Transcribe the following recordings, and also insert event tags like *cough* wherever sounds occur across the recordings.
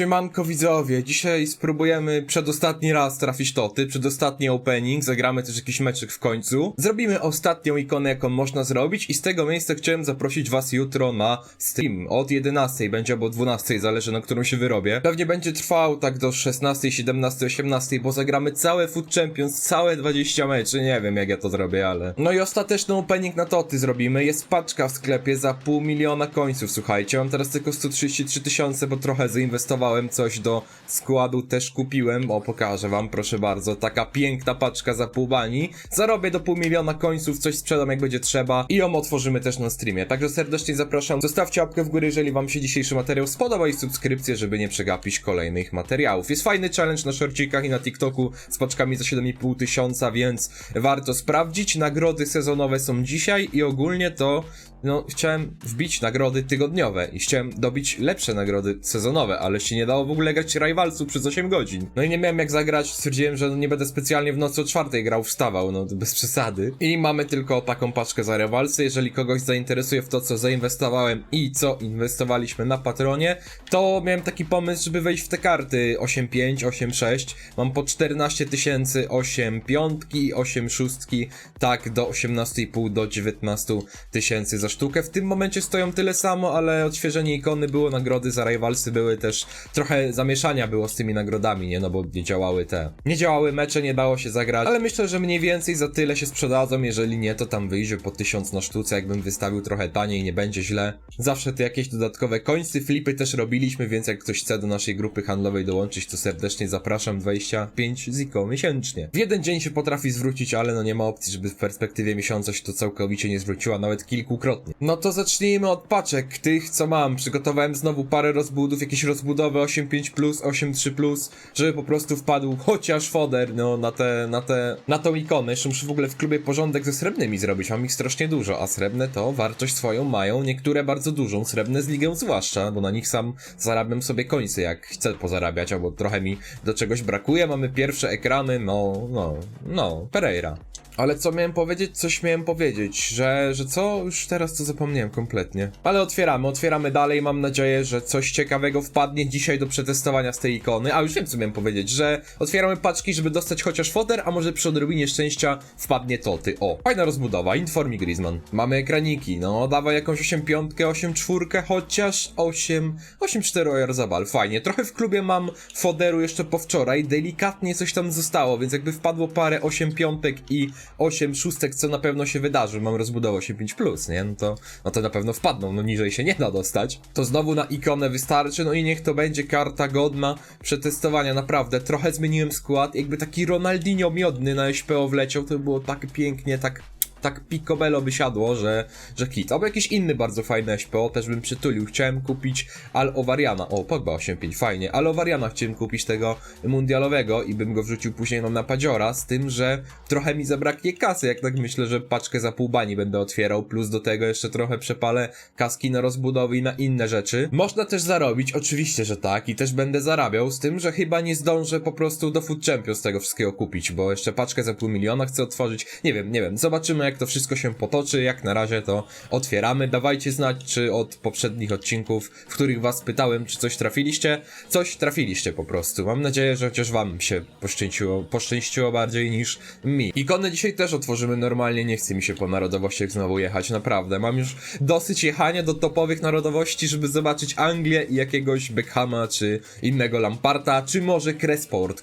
Siemanko widzowie, dzisiaj spróbujemy przedostatni raz trafić toty, przedostatni opening, zagramy też jakiś meczyk w końcu. Zrobimy ostatnią ikonę jaką można zrobić i z tego miejsca chciałem zaprosić was jutro na stream. Od 11 będzie albo 12, zależy na którą się wyrobię. Pewnie będzie trwał tak do 16, 17, 18, bo zagramy całe Food Champions, całe 20 meczy, nie wiem jak ja to zrobię, ale... No i ostateczny opening na toty zrobimy, jest paczka w sklepie za pół miliona końców, słuchajcie, mam teraz tylko 133 tysiące, bo trochę zainwestowałem coś do składu, też kupiłem, o pokażę wam, proszę bardzo, taka piękna paczka za pół bani, zarobię do pół miliona końców, coś sprzedam jak będzie trzeba. I ją otworzymy też na streamie, także serdecznie zapraszam, zostawcie łapkę w górę, jeżeli wam się dzisiejszy materiał spodobał i subskrypcję, żeby nie przegapić kolejnych materiałów. Jest fajny challenge na shortcikach i na TikToku z paczkami za 7,5 tysiąca, więc warto sprawdzić, nagrody sezonowe są dzisiaj i ogólnie to no, chciałem wbić nagrody tygodniowe i chciałem dobić lepsze nagrody sezonowe, ale się nie dało w ogóle grać Rivalsów przez 8 godzin. No i nie miałem jak zagrać, stwierdziłem, że nie będę specjalnie w nocy o czwartej grał, wstawał, no bez przesady. I mamy tylko taką paczkę za Rivalsy, jeżeli kogoś zainteresuje w to, co zainwestowałem i co inwestowaliśmy na Patronie, to miałem taki pomysł, żeby wejść w te karty 8.5, 8.6. Mam po 14 tysięcy 8 piątki, 8 szóstki, tak do 18,5 do 19 tysięcy za sztukę. W tym momencie stoją tyle samo, ale odświeżenie ikony było, nagrody za Rivalsy były też, trochę zamieszania było z tymi nagrodami, nie? No bo nie działały te, nie działały mecze, nie dało się zagrać, ale myślę, że mniej więcej za tyle się sprzedadzą, jeżeli nie, to tam wyjdzie po 1000 na sztuce, jakbym wystawił trochę taniej, nie będzie źle. Zawsze te jakieś dodatkowe końcy, flipy też robiliśmy, więc jak ktoś chce do naszej grupy handlowej dołączyć, to serdecznie zapraszam, 25 ziko miesięcznie. W jeden dzień się potrafi zwrócić, ale no nie ma opcji, żeby w perspektywie miesiąca się to całkowicie nie zwróciła, nawet kilkukrotnie. No to zacznijmy od paczek, tych co mam. Przygotowałem znowu parę rozbudów, jakieś rozbudowy 8.5+, 8.3+, żeby po prostu wpadł chociaż foder, no na te, na te, na tą ikonę. Jeszcze muszę w ogóle w klubie porządek ze srebrnymi zrobić, mam ich strasznie dużo, a srebrne to wartość swoją mają, niektóre bardzo dużą, srebrne z ligę zwłaszcza, bo na nich sam zarabiam sobie końce, jak chcę pozarabiać, albo trochę mi do czegoś brakuje. Mamy pierwsze ekrany, no, no, no, Pereira. Ale co miałem powiedzieć? Coś miałem powiedzieć, że, że co? Już teraz to zapomniałem kompletnie. Ale otwieramy, otwieramy dalej. Mam nadzieję, że coś ciekawego wpadnie dzisiaj do przetestowania z tej ikony. A już wiem, co miałem powiedzieć, że otwieramy paczki, żeby dostać chociaż foder, a może przy odrobinie szczęścia wpadnie toty. O, fajna rozbudowa, Informi Griezmann. Mamy ekraniki, no dawaj jakąś 8 piątkę, 8 czwórkę, chociaż 8, 8 4 Ojarzabal. Fajnie, trochę w klubie mam foderu jeszcze po wczoraj, delikatnie coś tam zostało, więc jakby wpadło parę 8 piątek i 8 szóstek, co na pewno się wydarzy, mam rozbudowę 8.5+, plus, nie? No to, no to na pewno wpadną, no niżej się nie da dostać. To znowu na ikonę wystarczy, no i niech to będzie karta godna przetestowania, naprawdę. Trochę zmieniłem skład, jakby taki Ronaldinho miodny na SPO wleciał, to by było tak pięknie, tak tak picobello by siadło, że, że kit. Albo jakiś inny bardzo fajny SPO też bym przytulił. Chciałem kupić Al Ovariana. O, Pogba 8.5, fajnie. Al Ovariana chciałem kupić tego mundialowego i bym go wrzucił później na Padziora, z tym, że trochę mi zabraknie kasy, jak tak myślę, że paczkę za pół bani będę otwierał, plus do tego jeszcze trochę przepalę kaski na rozbudowy i na inne rzeczy. Można też zarobić, oczywiście, że tak, i też będę zarabiał, z tym, że chyba nie zdążę po prostu do Food Champions tego wszystkiego kupić, bo jeszcze paczkę za pół miliona chcę otworzyć. Nie wiem, nie wiem, zobaczymy jak to wszystko się potoczy, jak na razie to otwieramy. Dawajcie znać, czy od poprzednich odcinków, w których was pytałem, czy coś trafiliście, coś trafiliście po prostu. Mam nadzieję, że chociaż wam się poszczęściło, poszczęściło bardziej niż mi. Ikony dzisiaj też otworzymy normalnie, nie chce mi się po narodowościach znowu jechać, naprawdę. Mam już dosyć jechania do topowych narodowości, żeby zobaczyć Anglię i jakiegoś Beckhama, czy innego Lamparta, czy może Crespo World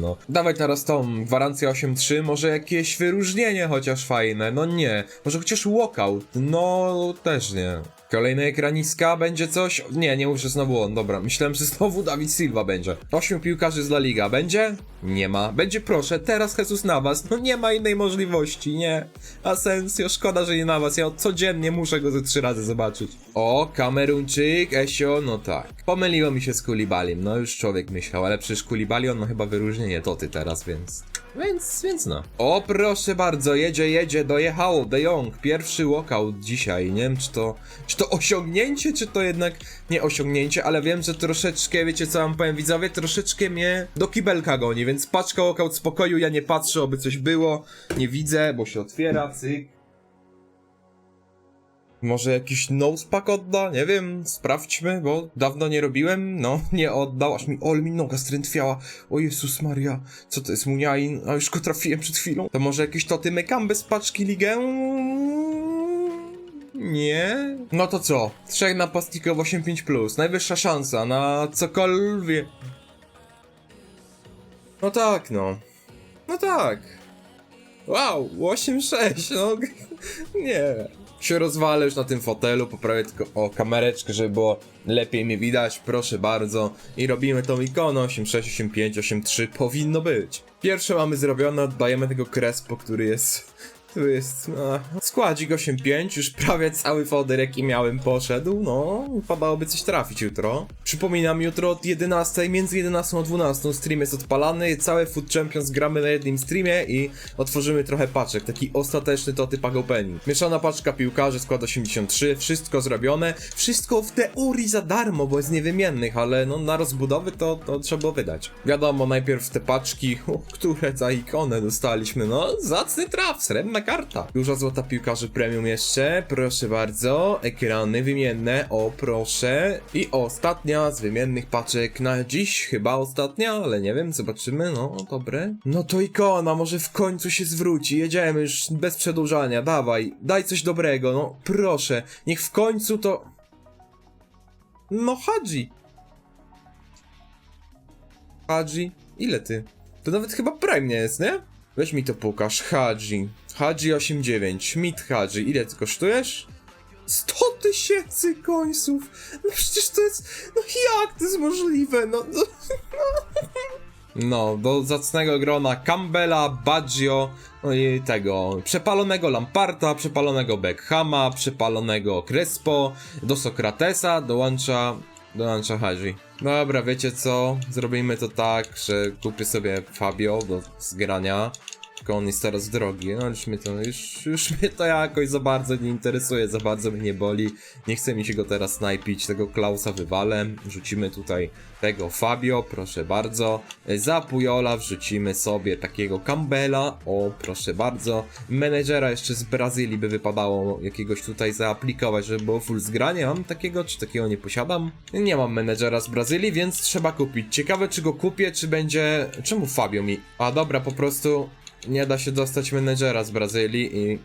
no. Dawaj teraz tą gwarancję 8-3, może jakieś wyróżnienie chociaż fajne, no nie. Może chociaż walkout, no też nie. Kolejne ekraniska, będzie coś? Nie, nie muszę znowu on, dobra. Myślałem, że znowu Dawid Silva będzie. Ośmiu piłkarzy z La Liga, będzie? Nie ma. Będzie proszę, teraz Jesus Navas, no nie ma innej możliwości, nie. Asensio, szkoda, że nie Navas, ja codziennie muszę go ze trzy razy zobaczyć. O, Kamerunczyk, Esio, no tak. Pomyliło mi się z Kulibalim, no już człowiek myślał, ale przecież Kulibali on ma chyba wyróżnienie Toty teraz, więc... Więc, więc no. O, proszę bardzo, jedzie, jedzie, dojechało, De Jong, pierwszy walkout dzisiaj, nie wiem czy to, czy to osiągnięcie, czy to jednak nie osiągnięcie, ale wiem, że troszeczkę, wiecie co wam powiem widzowie, troszeczkę mnie do kibelka goni, więc paczka walkout spokoju, ja nie patrzę, oby coś było, nie widzę, bo się otwiera, cyk. Może jakiś nosepack odda? Nie wiem, sprawdźmy, bo dawno nie robiłem. No, nie oddał, aż mi, ol, mi noga strętwiała. O Jezus Maria, co to jest muniain? A już go trafiłem przed chwilą. To może jakieś toty mekam bez paczki ligę? Nie? No to co? Trzech napastników 8-5+, plus. najwyższa szansa na cokolwiek. No tak, no. No tak. Wow, 8-6, no *laughs* nie. Się rozwalę już na tym fotelu, poprawię tylko o kamereczkę, żeby było lepiej mnie widać, proszę bardzo. I robimy tą ikonę 8.6, 8.5, 8.3, powinno być. Pierwsze mamy zrobione, oddajemy tego Crespo, który jest... Tu jest no, składzik 8.5, już prawie cały folder jaki miałem poszedł, no, wypadałoby coś trafić jutro. Przypominam, jutro od 11, między 11 a 12 stream jest odpalany, całe Food Champions gramy na jednym streamie i otworzymy trochę paczek, taki ostateczny to typ opening. Mieszana paczka piłkarzy, skład 83, wszystko zrobione, wszystko w teorii za darmo, bo jest niewymiennych, ale no na rozbudowy to, to trzeba wydać. Wiadomo, najpierw te paczki, o, które za ikonę dostaliśmy, no, zacny traf, srebrna karta. Duża złota piłkarzy premium jeszcze, proszę bardzo, ekrany wymienne, o proszę. I ostatnia z wymiennych paczek na dziś, chyba ostatnia, ale nie wiem, zobaczymy, no, dobre. No to ikona, może w końcu się zwróci, jedziemy już bez przedłużania, dawaj, daj coś dobrego, no, proszę, niech w końcu to... No, Hadzi. Hadzi, ile ty? To nawet chyba Prime nie jest, nie? Weź mi to pokaż, Hadzi. Hadzi 89, Schmidt Hadzi, ile ty kosztujesz? 100 tysięcy końców! No przecież to jest... No jak to jest możliwe? No... no... No, do zacnego grona Campbella, Baggio, no i tego przepalonego Lamparta, przepalonego Beckhama, przepalonego Crespo, do Sokratesa dołącza, dołącza Hadzi. Dobra, wiecie co? Zrobimy to tak, że kupię sobie Fabio do zgrania. Tylko on jest teraz drogi, no już mnie to, już, już mnie to jakoś za bardzo nie interesuje, za bardzo mnie nie boli. Nie chce mi się go teraz snajpić, tego Klausa wywalę. Rzucimy tutaj tego Fabio, proszę bardzo. Za Pujola wrzucimy sobie takiego Campbella, o proszę bardzo. Menedżera jeszcze z Brazylii by wypadało jakiegoś tutaj zaaplikować, żeby było full zgranie. Mam takiego, czy takiego nie posiadam? Nie mam menedżera z Brazylii, więc trzeba kupić. Ciekawe czy go kupię, czy będzie... Czemu Fabio mi... A dobra, po prostu nie da się dostać menedżera z Brazylii i...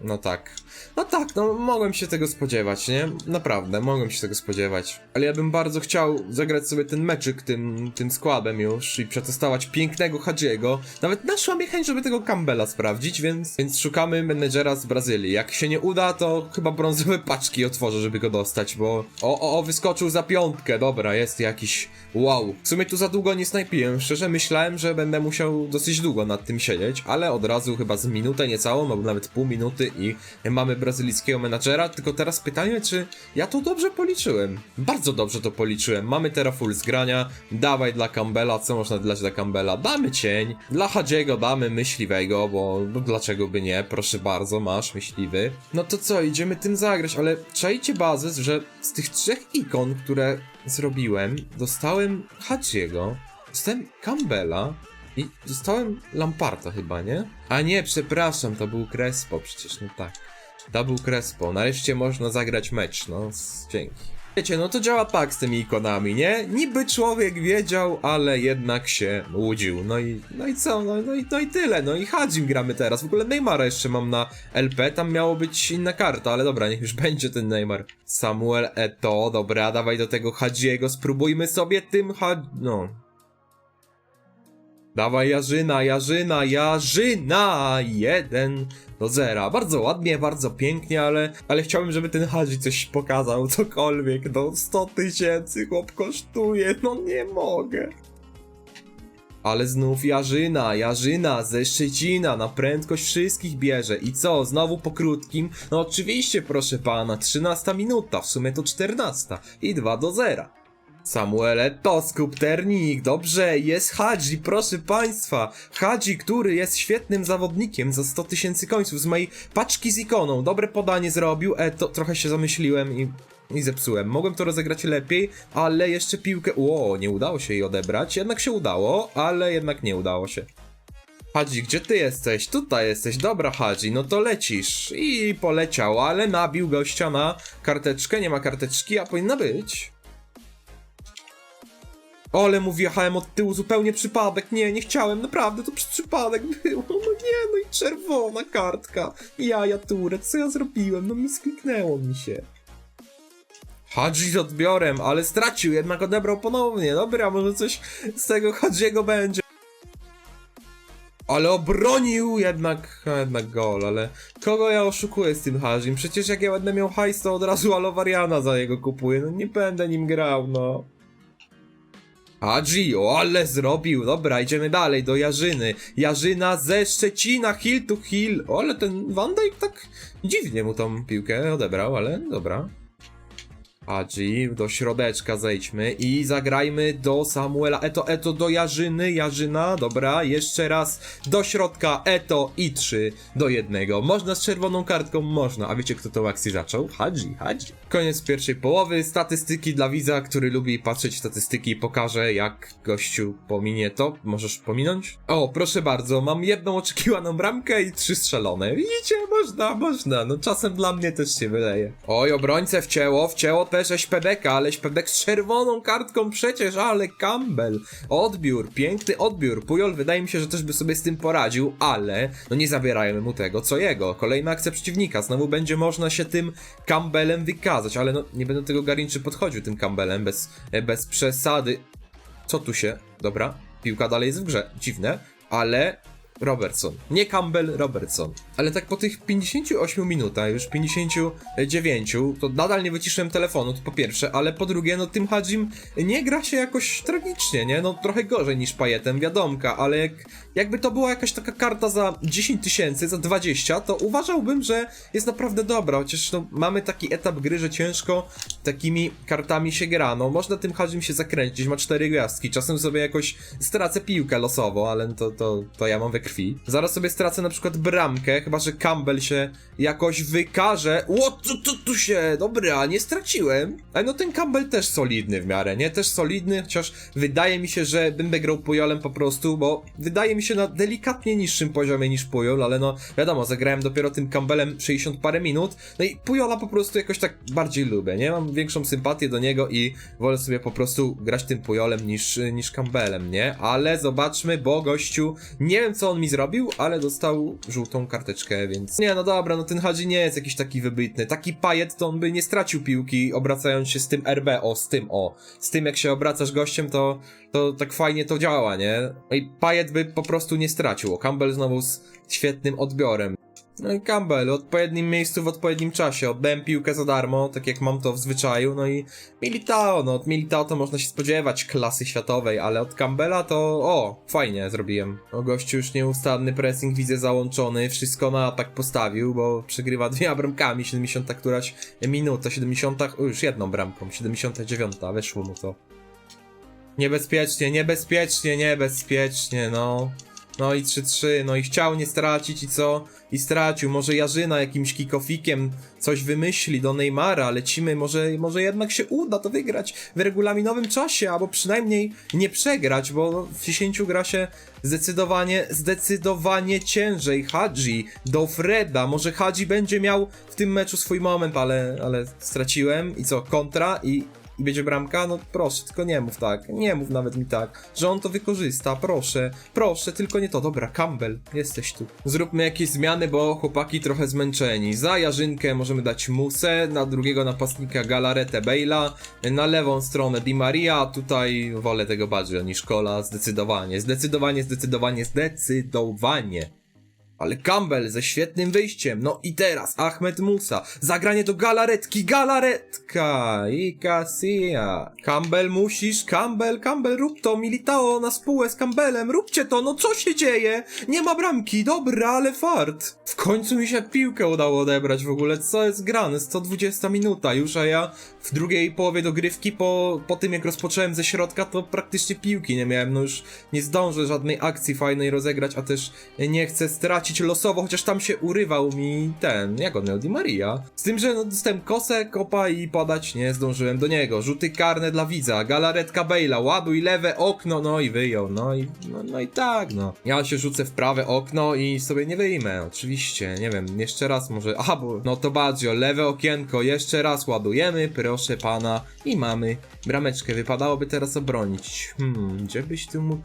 No tak. No tak, no mogłem się tego spodziewać, nie? Naprawdę, mogłem się tego spodziewać. Ale ja bym bardzo chciał zagrać sobie ten meczyk tym, tym składem już i przetestować pięknego Hadziego. Nawet naszła mnie chęć, żeby tego Campbella sprawdzić, więc, więc szukamy menedżera z Brazylii. Jak się nie uda, to chyba brązowe paczki otworzę, żeby go dostać, bo... O, o, o, wyskoczył za piątkę, dobra, jest jakiś... Wow. W sumie tu za długo nie snajpiłem, szczerze myślałem, że będę musiał dosyć długo nad tym siedzieć, ale od razu chyba z minutę niecałą, albo nawet pół minuty i mamy brazylijskiego menadżera, tylko teraz pytanie, czy ja to dobrze policzyłem? Bardzo dobrze to policzyłem. Mamy teraz full zgrania, dawaj dla Campbella, co można dać dla Campbella? Damy cień, dla Hadziego damy myśliwego, bo no, dlaczego by nie? Proszę bardzo, masz myśliwy. No to co, idziemy tym zagrać, ale czajcie bazę, że z tych trzech ikon, które zrobiłem, dostałem Hadziego, dostałem Campbella, i dostałem Lamparta chyba, nie? A nie, przepraszam, to był Crespo, przecież no tak. Był Crespo. Nareszcie można zagrać mecz, no, dzięki. Wiecie, no to działa tak z tymi ikonami, nie? Niby człowiek wiedział, ale jednak się łudził. No i, no i co? No, no, i, no i tyle, no i Hadzim gramy teraz. W ogóle Neymara jeszcze mam na LP, tam miało być inna karta, ale dobra, niech już *laughs* będzie ten Neymar. Samuel Eto, dobra, dawaj do tego Hadziego, spróbujmy sobie tym Had... no, Dawaj Jarzyna, Jarzyna, Jarzyna! Jeden do zera. Bardzo ładnie, bardzo pięknie, ale, ale chciałbym, żeby ten Hadzi coś pokazał, cokolwiek. No 100 tysięcy chłop kosztuje, no nie mogę. Ale znów Jarzyna, Jarzyna ze Szczecina na prędkość wszystkich bierze. I co, znowu po krótkim? No oczywiście, proszę pana, 13 minuta, w sumie to 14 i 2 do zera. Samuele to skupternik, dobrze, jest Hadzi, proszę państwa. Hadzi, który jest świetnym zawodnikiem za 100 tysięcy końców z mojej paczki z ikoną. Dobre podanie zrobił, e, to trochę się zamyśliłem i, i zepsułem. Mogłem to rozegrać lepiej, ale jeszcze piłkę, ło, nie udało się jej odebrać. Jednak się udało, ale jednak nie udało się. Hadzi, gdzie ty jesteś? Tutaj jesteś, dobra Hadzi, no to lecisz. I poleciał, ale nabił gościa na karteczkę, nie ma karteczki, a powinna być. O, ale mu wjechałem od tyłu zupełnie przypadek. Nie, nie chciałem, naprawdę, to przy- przypadek było. *laughs* No nie, no i czerwona kartka. Ja, ja turę, co ja zrobiłem? No mi skliknęło mi się. Hadzi z odbiorem, ale stracił, jednak odebrał ponownie. Dobra, może coś z tego Hadziego będzie. Ale obronił jednak, a jednak gol, ale kogo ja oszukuję z tym Hadzim? Przecież jak ja będę miał hajs, to od razu Alowariana za jego kupuję. No nie będę nim grał, no. Hadzi, o ale zrobił. Dobra, idziemy dalej do Jarzyny. Jarzyna ze Szczecina, hill to hill. O, ale ten Van Dijk tak dziwnie mu tą piłkę odebrał, ale dobra. Hadzi, do środeczka zejdźmy i zagrajmy do Samuela Eto, Eto do Jarzyny, Jarzyna, dobra, jeszcze raz do środka, Eto i 3 do jednego. Można z czerwoną kartką, można, a wiecie kto to akcję zaczął? Hadzi, Hadzi. Koniec pierwszej połowy, statystyki dla widza, który lubi patrzeć w statystyki, pokażę jak gościu pominie to. Możesz pominąć? O, proszę bardzo, mam jedną oczekiwaną bramkę i trzy strzelone. Widzicie, można, można, no czasem dla mnie też się wyleje. Oj, obrońcę wcięło, wcięło też Eśpedeka, ale Eśpedek z czerwoną kartką przecież, ale Campbell. Odbiór, piękny odbiór. Pujol wydaje mi się, że też by sobie z tym poradził, ale no nie zabierajmy mu tego, co jego. Kolejna akcja przeciwnika, znowu będzie można się tym Campbellem wykazać, ale no nie będę tego Garinczy podchodził tym Campbellem bez, e, bez przesady. Co tu się? Dobra, piłka dalej jest w grze. Dziwne, ale Robertson. Nie Campbell, Robertson. Ale tak po tych 58 minutach, już 59, to nadal nie wyciszyłem telefonu, to po pierwsze, ale po drugie, no tym Hadzim nie gra się jakoś tragicznie, nie? No trochę gorzej niż Pajetem, wiadomka, ale jak, jakby to była jakaś taka karta za 10 tysięcy, za 20, to uważałbym, że jest naprawdę dobra, chociaż no, mamy taki etap gry, że ciężko takimi kartami się gra, no można tym Hadzim się zakręcić, ma 4 gwiazdki, czasem sobie jakoś stracę piłkę losowo, ale to, to, to ja mam we krwi. Zaraz sobie stracę na przykład bramkę, chyba że Campbell się jakoś wykaże. Ło, co tu, tu się? Dobra, nie straciłem. Ale no ten Campbell też solidny w miarę, nie? Też solidny, chociaż wydaje mi się, że będę grał Pujolem po prostu, bo wydaje mi się na delikatnie niższym poziomie niż Pujol, ale no wiadomo, zagrałem dopiero tym Campbellem 60 parę minut, no i Pujola po prostu jakoś tak bardziej lubię, nie? Mam większą sympatię do niego i wolę sobie po prostu grać tym Pujolem niż, niż Campbellem, nie? Ale zobaczmy, bo gościu, nie wiem co on mi zrobił, ale dostał żółtą karteczkę, więc nie, no dobra, no ten Hadzi nie jest jakiś taki wybitny. Taki pajet to on by nie stracił piłki, obracając się z tym RB, o, z tym, o. Z tym jak się obracasz gościem, to, to tak fajnie to działa, nie? No i pajet by po prostu nie stracił. O, Campbell znowu z świetnym odbiorem. No i Campbell w odpowiednim miejscu w odpowiednim czasie. Oddałem piłkę za darmo, tak jak mam to w zwyczaju. No i Militao, no od Militao to można się spodziewać klasy światowej, ale od Campbella to o, fajnie zrobiłem. O gościu już nieustanny pressing widzę załączony, wszystko na atak postawił, bo przegrywa *laughs* dwiema bramkami, 70 któraś minuta, 70, o, już jedną bramką, 79 weszło mu to. Niebezpiecznie, niebezpiecznie, niebezpiecznie, no. No i 3-3, no i chciał nie stracić i co? I stracił. Może Jarzyna jakimś kikofikiem coś wymyśli do Neymara, lecimy, może, może jednak się uda to wygrać w regulaminowym czasie, albo przynajmniej nie przegrać, bo w 10 gra się zdecydowanie, zdecydowanie ciężej. Hadzi do Freda, może Hadzi będzie miał w tym meczu swój moment, ale, ale straciłem i co? Kontra i i będzie bramka? No proszę, tylko nie mów tak. Nie mów nawet mi tak, że on to wykorzysta. Proszę, proszę, tylko nie to. Dobra, Campbell, jesteś tu. Zróbmy jakieś zmiany, bo chłopaki trochę zmęczeni. Za Jarzynkę możemy dać Musę, na drugiego napastnika Galaretę Bale'a, na lewą stronę Di Maria, tutaj wolę tego bardziej niż Kola, zdecydowanie, zdecydowanie, zdecydowanie, zdecydowanie. Ale Campbell ze świetnym wyjściem. No i teraz Ahmed Musa. Zagranie do galaretki. Galaretka. I Casilla. Campbell musisz. Campbell, Campbell, rób to. Militao na spółę z Campbellem. Róbcie to. No co się dzieje? Nie ma bramki. Dobra, ale fart. W końcu mi się piłkę udało odebrać w ogóle. Co jest grane? 120 minuta już, a ja w drugiej połowie dogrywki po, po tym jak rozpocząłem ze środka, to praktycznie piłki nie miałem. No już nie zdążę żadnej akcji fajnej rozegrać, a też nie chcę stracić tracić losowo, chociaż tam się urywał mi ten, jak on miał, Di Maria. Z tym, że no, dostałem kosę, kopa i podać nie zdążyłem do niego. Rzuty karne dla widza, galaretka Bale'a, ładuj lewe okno, no i wyjął, no i, no, no i tak, no. Ja się rzucę w prawe okno i sobie nie wyjmę, oczywiście, nie wiem, jeszcze raz może, aha, bo, no to Baggio, lewe okienko, jeszcze raz ładujemy, proszę pana, i mamy brameczkę, wypadałoby teraz obronić. Hmm, gdzie byś tu mógł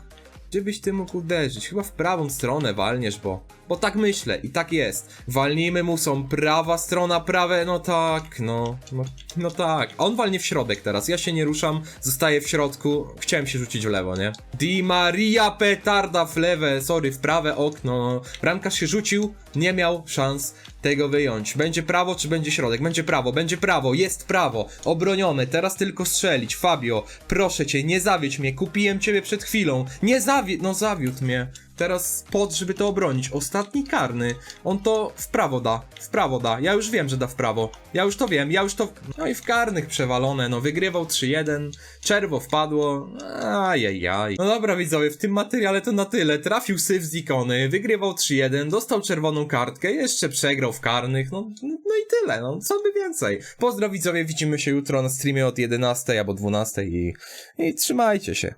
gdzie byś ty mógł uderzyć? Chyba w prawą stronę walniesz, bo... Bo tak myślę i tak jest. Walnijmy mu są prawa strona, prawe, no tak, no, no, no tak. A on walnie w środek teraz, ja się nie ruszam, zostaję w środku. Chciałem się rzucić w lewo, nie? Di Maria petarda w lewe, sorry, w prawe okno. Bramkarz się rzucił, nie miał szans tego wyjąć. Będzie prawo czy będzie środek? Będzie prawo, będzie prawo, jest prawo. Obronione, teraz tylko strzelić. Fabio, proszę cię, nie zawiedź mnie, kupiłem ciebie przed chwilą. Nie zawiedź, no zawiódł mnie. Teraz pod, żeby to obronić. Ostatni karny. On to w prawo da. W prawo da. Ja już wiem, że da w prawo. Ja już to wiem. Ja już to... No i w karnych przewalone. No wygrywał 3-1. Czerwo wpadło. Ajajaj. No dobra widzowie, w tym materiale to na tyle. Trafił syf z ikony. Wygrywał 3-1. Dostał czerwoną kartkę. Jeszcze przegrał w karnych. No, no, no i tyle. No co by więcej. Pozdro widzowie. Widzimy się jutro na streamie od 11 albo 12 i, i trzymajcie się.